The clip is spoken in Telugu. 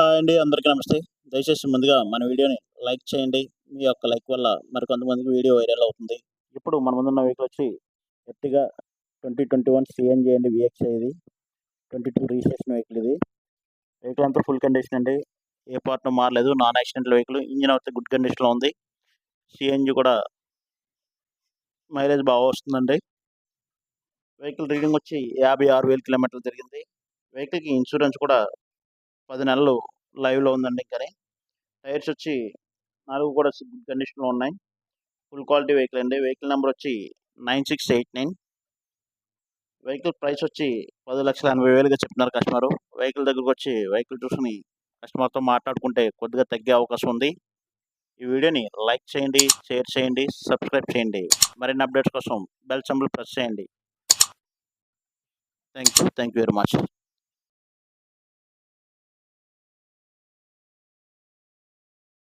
హాయ్ అండి అందరికీ నమస్తే. దయచేసి ముందుగా మన వీడియోని లైక్ చేయండి. మీ యొక్క లైక్ వల్ల మరి కొంతమందికి వీడియో వైరల్ అవుతుంది. ఇప్పుడు మన ముందున్న వెహికల్ వచ్చి Ertiga twenty twenty one CNG అండి విఎక్స్ ఇది. ట్వంటీ టూ రిజిస్ట్రేషన్ వెహికల్ ఇది. వెహికల్ అంతా ఫుల్ కండిషన్ అండి. ఏ పార్ట్ మారలేదు. Non accident vehicle. ఇంజిన్ అయితే గుడ్ కండిషన్లో ఉంది. సిఎన్జి కూడా మైలేజ్ బాగా వస్తుందండి. వెహికల్ రీడింగ్ వచ్చి యాభై ఆరు వేల కిలోమీటర్లు జరిగింది వెహికల్కి ఇన్సూరెన్స్ కూడా పది నెలలు లైవ్లో ఉందండి కానీ టైర్స్ వచ్చి నాలుగు కూడా గుడ్ కండిషన్లో ఉన్నాయి. ఫుల్ క్వాలిటీ వెహికల్ అండి. వెహికల్ నెంబర్ వచ్చి nine six eight nine. Vehicle price వచ్చి పది లక్షల ఎనభై వేలుగా చెప్తున్నారు కస్టమర్. వెహికల్ దగ్గరకు వచ్చి వెహికల్ చూసుకుని కస్టమర్తో మాట్లాడుకుంటే కొద్దిగా తగ్గే అవకాశం ఉంది. ఈ వీడియోని లైక్ చేయండి షేర్ చేయండి సబ్స్క్రైబ్ చేయండి. మరిన్ని అప్డేట్స్ కోసం బెల్ సింబల్ ప్రెస్ చేయండి. Thank you thank you very much.